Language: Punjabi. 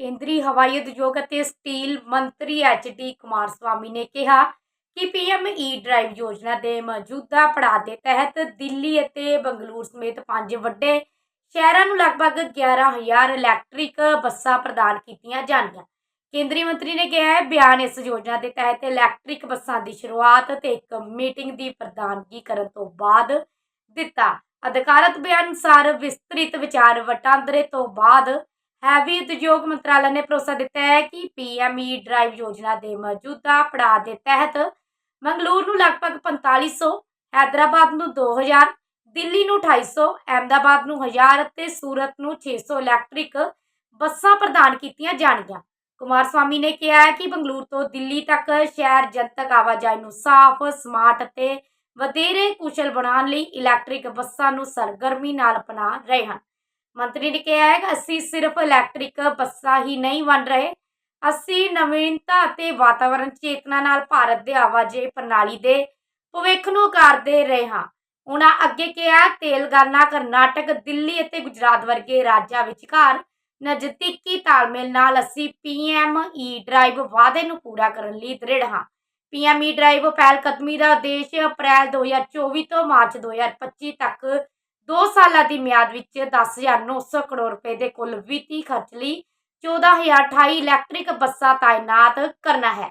ਕੇਂਦਰੀ ਹਵਾਈ ਉਦਯੋਗ ਅਤੇ ਸਟੀਲ ਮੰਤਰੀ ਐਚ.ਡੀ. ਕੁਮਾਰਸਵਾਮੀ ਨੇ ਕਿਹਾ ਕਿ ਪੀਐਮ ਈ ਡਰਾਈਵ ਯੋਜਨਾ ਦੇ ਮੌਜੂਦਾ ਪੜਾਅ ਦੇ ਤਹਿਤ ਦਿੱਲੀ ਅਤੇ ਬੰਗਲੌਰ ਸਮੇਤ ਪੰਜ ਵੱਡੇ ਸ਼ਹਿਰਾਂ ਨੂੰ ਲਗਭਗ 11000 ਇਲੈਕਟ੍ਰਿਕ ਬੱਸਾਂ ਪ੍ਰਦਾਨ ਕੀਤੀਆਂ ਜਾਣਗੀਆਂ ਕੇਂਦਰੀ ਮੰਤਰੀ ਨੇ ਕਿਹਾ ਹੈ, ਬਿਆਨ ਇਸ ਯੋਜਨਾ ਦੇ ਤਹਿਤ ਇਲੈਕਟ੍ਰਿਕ ਬੱਸਾਂ ਦੀ ਸ਼ੁਰੂਆਤ ਤੇ ਇੱਕ ਮੀਟਿੰਗ ਦੀ ਪ੍ਰਧਾਨਗੀ ਕਰਨ ਤੋਂ ਬਾਅਦ ਦਿੱਤਾ ਅਧਿਕਾਰਤ ਬਿਆਨ ਅਨੁਸਾਰ ਵਿਸਤ੍ਰਿਤ ਵਿਚਾਰ ਵਟਾਂਦਰੇ ਤੋਂ ਬਾਅਦ ਹੈਵੀ ਉਦਯੋਗ ਮੰਤਰਾਲਾ ਨੇ ਭਰੋਸਾ ਦਿੱਤਾ ਹੈ ਕਿ ਪੀਐਮਈ ਡਰਾਈਵ ਯੋਜਨਾ ਦੇ ਮੌਜੂਦਾ ਪੜਾਅ ਦੇ ਤਹਿਤ ਮੰਗਲੂਰ ਨੂੰ ਲਗਭਗ 4500 ਹੈਦਰਾਬਾਦ ਨੂੰ 2000 ਦਿੱਲੀ ਨੂੰ 250 ਅਹਿਮਦਾਬਾਦ ਨੂੰ 1000 ਅਤੇ ਸੂਰਤ ਨੂੰ 600 ਇਲੈਕਟ੍ਰਿਕ ਬੱਸਾਂ ਪ੍ਰਦਾਨ ਕੀਤੀਆਂ ਜਾਣਗੀਆਂ। ਕੁਮਾਰ ਸਵਾਮੀ ਨੇ ਕਿਹਾ ਹੈ ਕਿ ਬੰਗਲੌਰ ਤੋਂ ਦਿੱਲੀ ਤੱਕ ਸ਼ਹਿਰ ਜਨਤਕ ਆਵਾਜਾਈ ਨੂੰ ਸਾਫ਼, ਸਮਾਰਟ ਅਤੇ ਵਧੇਰੇ ਕੁਸ਼ਲ ਬਣਾਉਣ ਲਈ ਇਲੈਕਟ੍ਰਿਕ ਬੱਸਾਂ ਨੂੰ ਸਰਗਰਮੀ ਨਾਲ ਅਪਣਾ ਰਹੇ ਹਨ। ਮੰਤਰੀ ਨੇ ਕਿਹਾ ਹੈ ਕਿ ਅਸੀਂ ਸਿਰਫ ਇਲੈਕਟ੍ਰਿਕ ਬੱਸਾਂ ਹੀ ਨਹੀਂ ਬਣ ਰਹੇ। ਅਸੀਂ ਨਵੀਨਤਾ ਅਤੇ ਵਾਤਾਵਰਣ ਚੇਤਨਾ ਨਾਲ ਭਾਰਤ ਦੇ ਆਵਾਜਾਈ ਪ੍ਰਣਾਲੀ ਦੇ ਭਵਿੱਖ ਨੂੰ ਕਰਦੇ ਰਹੇ ਹਾਂ। ਉਹਨਾਂ ਅੱਗੇ ਕਿਹਾ, ਤੇਲੰਗਾਨਾ, ਕਰਨਾਟਕ, ਦਿੱਲੀ ਅਤੇ ਗੁਜਰਾਤ ਵਰਗੇ ਰਾਜਾਂ ਵਿਚਕਾਰ ਨਜ਼ਦੀਕੀ ਤਾਲਮੇਲ ਨਾਲ ਅਸੀਂ ਪੀਐਮਈ ਡਰਾਈਵ ਵਾਅਦੇ ਨੂੰ ਪੂਰਾ ਕਰਨ ਲਈ ਦ੍ਰਿੜ ਹਾਂ। ਪੀਐਮਈ ਡਰਾਈਵ ਪਹਿਲ ਕਦਮੀ ਦਾ ਉਦੇਸ਼ ਅਪ੍ਰੈਲ 2024 ਤੋਂ ਮਾਰਚ 2025 ਤੱਕ 2 ਸਾਲਾਂ ਦੀ ਮਿਆਦ ਵਿੱਚ 10900 ਕਰੋੜ ਰੁਪਏ ਦੇ ਕੁੱਲ ਵਿੱਤੀ ਖਰਚ ਲਈ 14028 ਇਲੈਕਟ੍ਰਿਕ ਬੱਸਾਂ ਤਾਇਨਾਤ ਕਰਨਾ ਹੈ।